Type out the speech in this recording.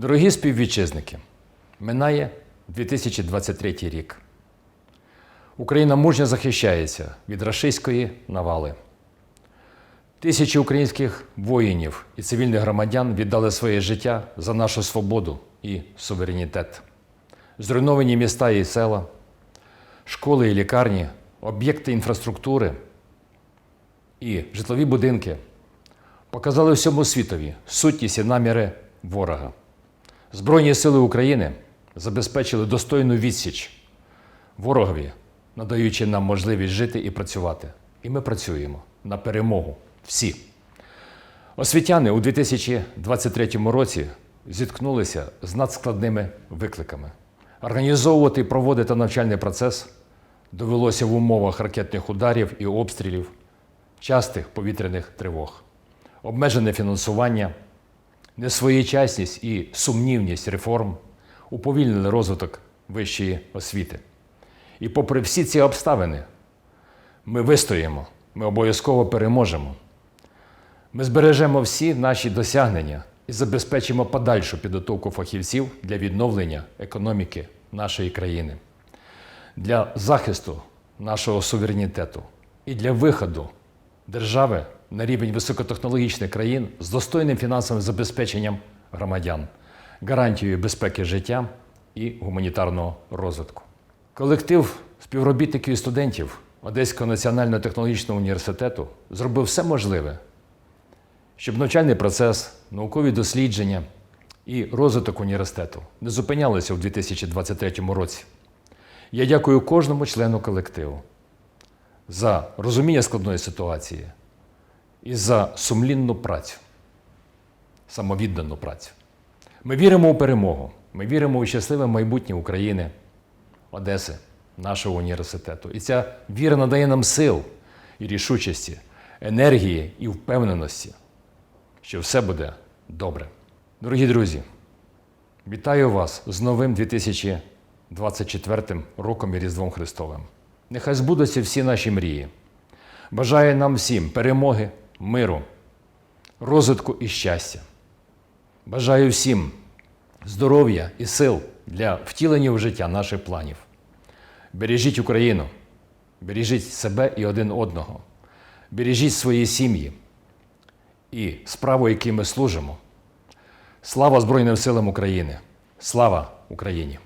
Дорогі співвітчизники, минає 2023 рік. Україна мужньо захищається від рашистської навали. Тисячі українських воїнів і цивільних громадян віддали своє життя за нашу свободу і суверенітет. Зруйновані міста і села, школи і лікарні, об'єкти інфраструктури і житлові будинки показали всьому світові сутність і наміри ворога. Збройні сили України забезпечили достойну відсіч ворогові, надаючи нам можливість жити і працювати. І ми працюємо на перемогу. Всі. Освітяни у 2023 році зіткнулися з надскладними викликами. Організовувати і проводити навчальний процес довелося в умовах ракетних ударів і обстрілів, частих повітряних тривог, обмежене фінансування, несвоєчасність і сумнівність реформ уповільнили розвиток вищої освіти. І попри всі ці обставини, ми вистоїмо, ми обов'язково переможемо. Ми збережемо всі наші досягнення і забезпечимо подальшу підготовку фахівців для відновлення економіки нашої країни, для захисту нашого суверенітету і для виходу держави на рівень високотехнологічних країн з достойним фінансовим забезпеченням громадян, гарантією безпеки життя і гуманітарного розвитку. Колектив співробітників і студентів Одеського національного технологічного університету зробив все можливе, щоб навчальний процес, наукові дослідження і розвиток університету не зупинялися у 2023 році. Я дякую кожному члену колективу за розуміння складної ситуації і за сумлінну працю, самовіддану працю. Ми віримо у перемогу, ми віримо у щасливе майбутнє України, Одеси, нашого університету. І ця віра надає нам сил і рішучості, енергії і впевненості, що все буде добре. Дорогі друзі, вітаю вас з новим 2024 роком і Різдвом Христовим. Нехай збудуться всі наші мрії. Бажаю нам всім перемоги, миру, розвитку і щастя. Бажаю всім здоров'я і сил для втілення в життя наших планів. Бережіть Україну, бережіть себе і один одного, бережіть свої сім'ї і справу, якій ми служимо. Слава Збройним силам України! Слава Україні!